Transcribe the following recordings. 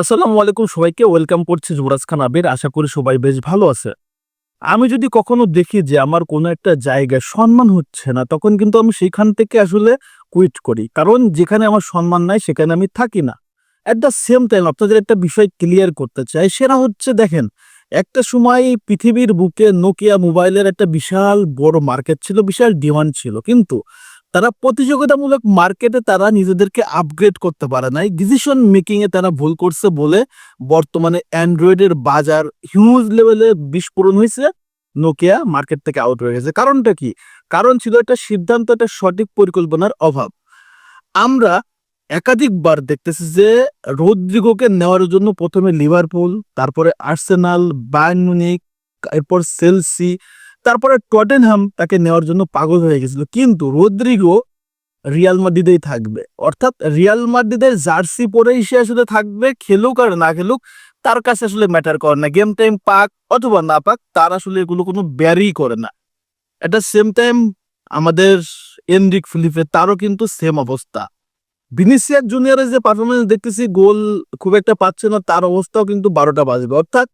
আসসালামু আলাইকুম সবাইকে, ওয়েলকাম করছি যুবরাজ খান আবির। আশা করি সবাই বেশ ভালো আছে। আমি যদি কখনো দেখি যে আমার কোনো একটা জায়গায় সম্মান হচ্ছে না, তখন কিন্তু আমি সেখান থেকে আসলে কুইট করি। কারণ যেখানে আমার সম্মান নাই, সেখানে আমি থাকি না। অ্যাট দ্য সেম টাইম আপনাদের একটা বিষয় ক্লিয়ার করতে চাই, সেটা হচ্ছে দেখেন, একটা সময় পৃথিবীর বুকে নোকিয়া মোবাইলের একটা বিশাল বড় মার্কেট ছিল, বিশাল ডিমান্ড ছিল। কিন্তু তারা প্রতিযোগিতামূলক মার্কেটে তারা নিজেদেরকে আপগ্রেড করতে পারে নাই। ডিসিশন মেকিং এ তারা ভুল করছে বলে বর্তমানে অ্যান্ড্রয়েডের বাজার হিউজ লেভেলে বিস্ফোরণ হয়েছে। নোকিয়া মার্কেট থেকে আউট হয়ে গেছে। কারণটা কি? কারণ ছিল একটা সিদ্ধান্ত, একটা সঠিক পরিকল্পনার অভাব। আমরা একাধিকবার দেখতেছি যে রোদ্রিগোকে নেওয়ার জন্য প্রথমে লিভারপুল তারপরে আর্সেনাল বায়ার্ন মিউনিক এরপর সেলসি তারপরে টটেনহাম তাকে নেওয়ার জন্য পাগল হয়ে গেছিল। কিন্তু রোদ্রিগো রিয়াল মাদ্রিদেই থাকবে। অর্থাৎ রিয়াল মাদ্রিদের জার্সি পরেই সে আসলে থাকবে, খেলুক আর না খেলুক, তার কাছে আসলে ম্যাটার করে না। গেম টাইম পাক অথবা না পাক, তার আসলে এগুলো কোনো ব্যারি করে না। এটা সেম টাইম আমাদের এনরিক ফিলিপে তারও কিন্তু সেম অবস্থা। ভিনিসিয়াস জুনিয়রের যে পারফরমেন্স দেখতেছি, গোল খুব একটা পাচ্ছে না, তার অবস্থাও কিন্তু বারোটা বাজবে। অর্থাৎ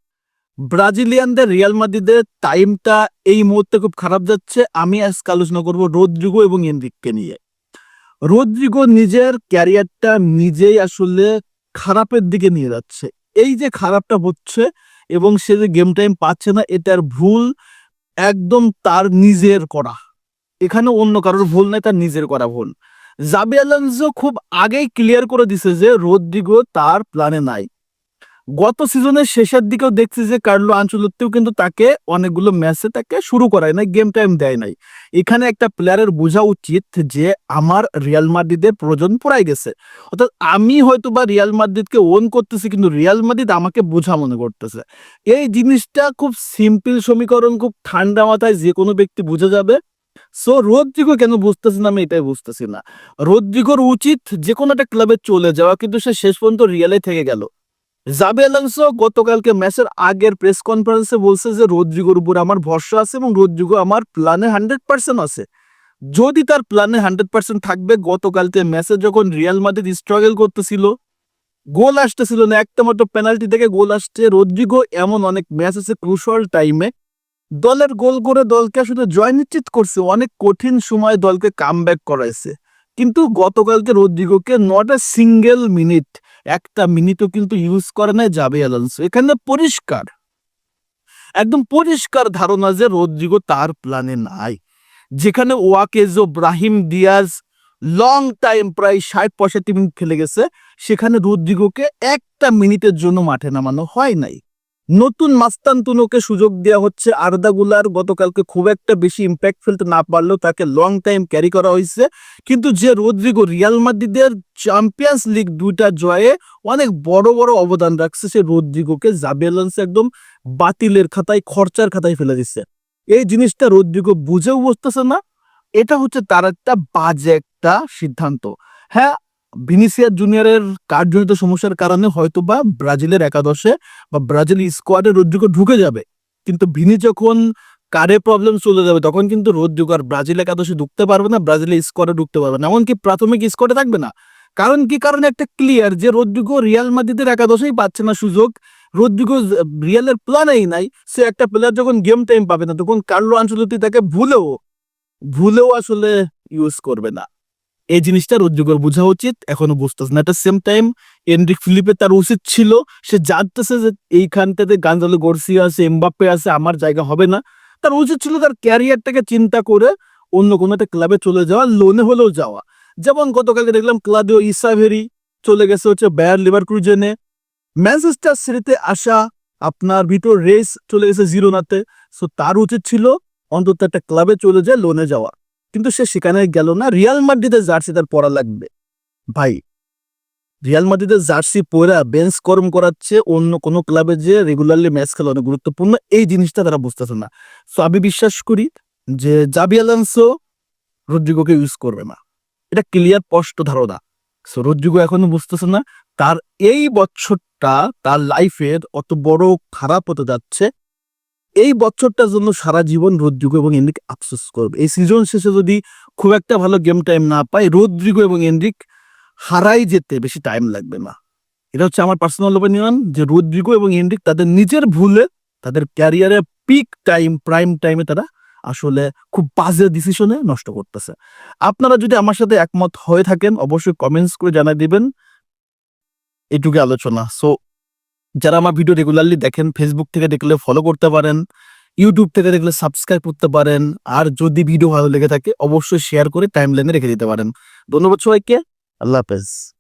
ব্রাজিলিয়ানদের রিয়াল মাদ্রিদের টাইমটা এই মুহূর্তে খুব খারাপ যাচ্ছে। আমি আজকে আলোচনা করব রোদ্রিগো এবং এনরিককে নিয়ে। রোদ্রিগো নিজের ক্যারিয়ারটা নিজেই আসলে খারাপের দিকে নিয়ে যাচ্ছে। এই যে খারাপটা হচ্ছে এবং সে যে গেম টাইম পাচ্ছে না, এটার ভুল একদম তার নিজের করা। এখানে অন্য কারোর ভুল নাই, তার নিজের করা ভুল। জাবি আলানজো খুব আগেই ক্লিয়ার করে দিছে যে রোদ্রিগো তার প্ল্যানে নাই। গত সিজনের শেষের দিকেও দেখছি যে কার্লো আঞ্চলত্তেও কিন্তু তাকে অনেকগুলো ম্যাচে তাকে শুরু করায় নাই গেম টাইম দেয় নাই। এখানে একটা প্লেয়ারের বোঝা উচিত যে আমার রিয়াল মাদ্রিদের প্রয়োজন পড়াই গেছে। অর্থাৎ আমি হয়তো বা রিয়াল মাদ্রিদকে ওন করতেছি, কিন্তু রিয়াল মাদ্রিদ আমাকে বোঝা মনে করতেছে। এই জিনিসটা খুব সিম্পল সমীকরণ, খুব ঠান্ডা মাথায় যে কোনো ব্যক্তি বুঝে যাবে। সো রোদ্রিগো কেন বুঝতেছি না আমি এটাই বুঝতেছি না। রোদ্রিগোর উচিত যে কোনো একটা ক্লাবে চলে যাওয়া, কিন্তু সে শেষ পর্যন্ত রিয়ালে থেকে গেল। জাবে আলাংসো গতকালকে ম্যাচের আগের প্রেস কনফারেন্সে বলছে যে রোদ্রিগোর উপর আমার ভরসা আছে এবং রোদ্রিগো আমার প্ল্যানে হান্ড্রেড পার্সেন্ট আছে। যদি তার প্ল্যানে হান্ড্রেড পার্সেন্ট থাকবে, গতকালকে ম্যাচে যখন রিয়াল মাদ্রিদ স্ট্রাগল করতেছিল, গোল আসতেছিল না একটা মাত্র পেনাল্টি থেকে গোল আসছে। রোদ্রিগো এমন অনেক ম্যাচ আছে ক্রুশাল টাইমে দলের গোল করে দলকে আসলে জয় নিশ্চিত করছে, অনেক কঠিন সময় দলকে কাম ব্যাক করাইছে। কিন্তু গতকালকে রোদ্রিগোকে নট এ সিঙ্গেল মিনিট একটা মিনিটও কিন্তু ইউজ করে নাই যাবে অ্যালান্সো এখানে পরিষ্কার। একদম পরিষ্কার ধারণা যে রোদ্রিগো তার প্ল্যানে নাই। যেখানে ওয়াকেজো ব্রাহিম দিয়াজ লং টাইম প্রায় ষাট পঁয়ষট্টি মিনিট খেলে গেছে, সেখানে রোদ্রিগোকে একটা মিনিটের জন্য মাঠে নামানো হয় নাই। নতুন মাস্তান্তুনোকে সুযোগ দেওয়া হচ্ছে আর্দাগুলার গতকালকে খুব একটা বেশি ইম্প্যাক্ট ফেলতে না পারলেও তাকে লং টাইম ক্যারি করা হয়েছে। কিন্তু যে রোদ্রিগো রিয়াল মাদ্রিদের চ্যাম্পিয়ন্স লিগ দুইটা জয়ে অনেক বড় বড় অবদান রাখছে, সে রোদ্রিগোকে জাবেলান্স একদম বাতিলের খাতায়, খরচার খাতায় ফেলে দিচ্ছে। এই জিনিসটা রোদ্রিগো বুঝেও বুঝতেছে না, এটা হচ্ছে তার একটা বাজে একটা সিদ্ধান্ত। হ্যাঁ ভিনিসিয়াস জুনিয়রের কার্যজনিত সমস্যার কারণে হয়তো বা ব্রাজিলের একাদশে বা ব্রাজিল স্কোয়াডে রোদ্রিগো ঢুকে যাবে। কিন্তু ভিনি যখন কারে প্রবলেম চলে যাবে, তখন কিন্তু রোদ্রিগো আর ব্রাজিল একাদশে ঢুকতে পারবে না ব্রাজিলের স্কোয়াডে ঢুকতে পারবে না। এমনকি প্রাথমিক স্কোয়াডে থাকবে না। কারণ কি? কারণ একটা ক্লিয়ার যে রোদ্রিগো রিয়াল মাদ্রিদের একাদশেই পাচ্ছে না সুযোগ। রোদ্রিগো রিয়ালের প্ল্যানেই নাই। সে একটা প্লেয়ার যখন গেম টাইম পাবে না, তখন কার্লো আঞ্চলতি তাকে ভুলেও ভুলেও আসলে ইউজ করবে না। এই জিনিসটা রোদ্রিগোর বোঝা উচিত, এখনও বুঝতেছে না। এটা সেম টাইম এনরিক ফিলিপে তার উচিত ছিল, সে জানতেছে যে এইখানটাতে গাঞ্জালো গর্সিয়া আছে, এমবাপ্পে আছে, আমার জায়গা হবে না। তার উচিত ছিল তার ক্যারিয়ারটাকে চিন্তা করে অন্য কোনো একটা ক্লাবে চলে যাওয়া লোনে হলেও যাওয়া। যেমন গতকালকে দেখলাম ক্লাদিও ইসাভেরি চলে গেছে হচ্ছে ব্যায়ার লিভার ক্রুজেনে ম্যানচেস্টার সিটিতে আসা, আপনার ভিতর রেস চলে গেছে জিরোনাতে সো তার উচিত ছিল অন্তত একটা ক্লাবে চলে যায় লোনে যাওয়া। কিন্তু সে সেখানে গেল না। রিয়াল মাদ্রিদের জার্সি তার পরা লাগবে। ভাই, রিয়াল মাদ্রিদের জার্সি পরা বেঞ্চ কর্ম করাচ্ছে অন্য কোনো ক্লাবে যে রেগুলারলি ম্যাচ খেলা অনেক গুরুত্বপূর্ণ, এই জিনিসটা তারা বুঝতেছে না। সো আমি বিশ্বাস করি যে জাবি আলান্সো রদ্রিগোকে ইউজ করবে না। এটা ক্লিয়ার স্পষ্ট ধারণা। সো রদ্রিগো এখনও বুঝতেছে না। তার এই বছরটা তার লাইফের অত বড় খারাপ হতে যাচ্ছে। এই বছরটার জন্য সারা জীবন রোদ্রিগো এবং এনরিক আফসোস করবে। এই সিজন শেষে যদি খুব একটা ভালো গেম টাইম না পায়, রোদ্রিগো এবং এনরিক হারাই যেতে বেশি টাইম লাগবে না। এটা হচ্ছে আমার পার্সোনাল ওপিনিয়ন যে রোদ্রিগো এবং এন্ড্রিক তাদের নিজের ভুলে, তাদের ক্যারিয়ারে পিক টাইম প্রাইম টাইমে তারা আসলে খুব বাজে ডিসিশনে নষ্ট করতেছে। আপনারা যদি আমার সাথে একমত হয়ে থাকেন, অবশ্যই কমেন্টস করে জানাই দিবেন। এটুকু আলোচনা। সো যারা আমার ভিডিও রেগুলারলি দেখেন ফেসবুক থেকে দেখলে ফলো করতে পারেন ইউটিউব থেকে দেখলে সাবস্ক্রাইব করতে পারেন, আর যদি ভিডিও ভালো লেগে থাকে, অবশ্যই শেয়ার করে টাইম লাইনে রেখে দিতে পারেন। ধন্যবাদ সবাইকে, আল্লাহ হাফেজ।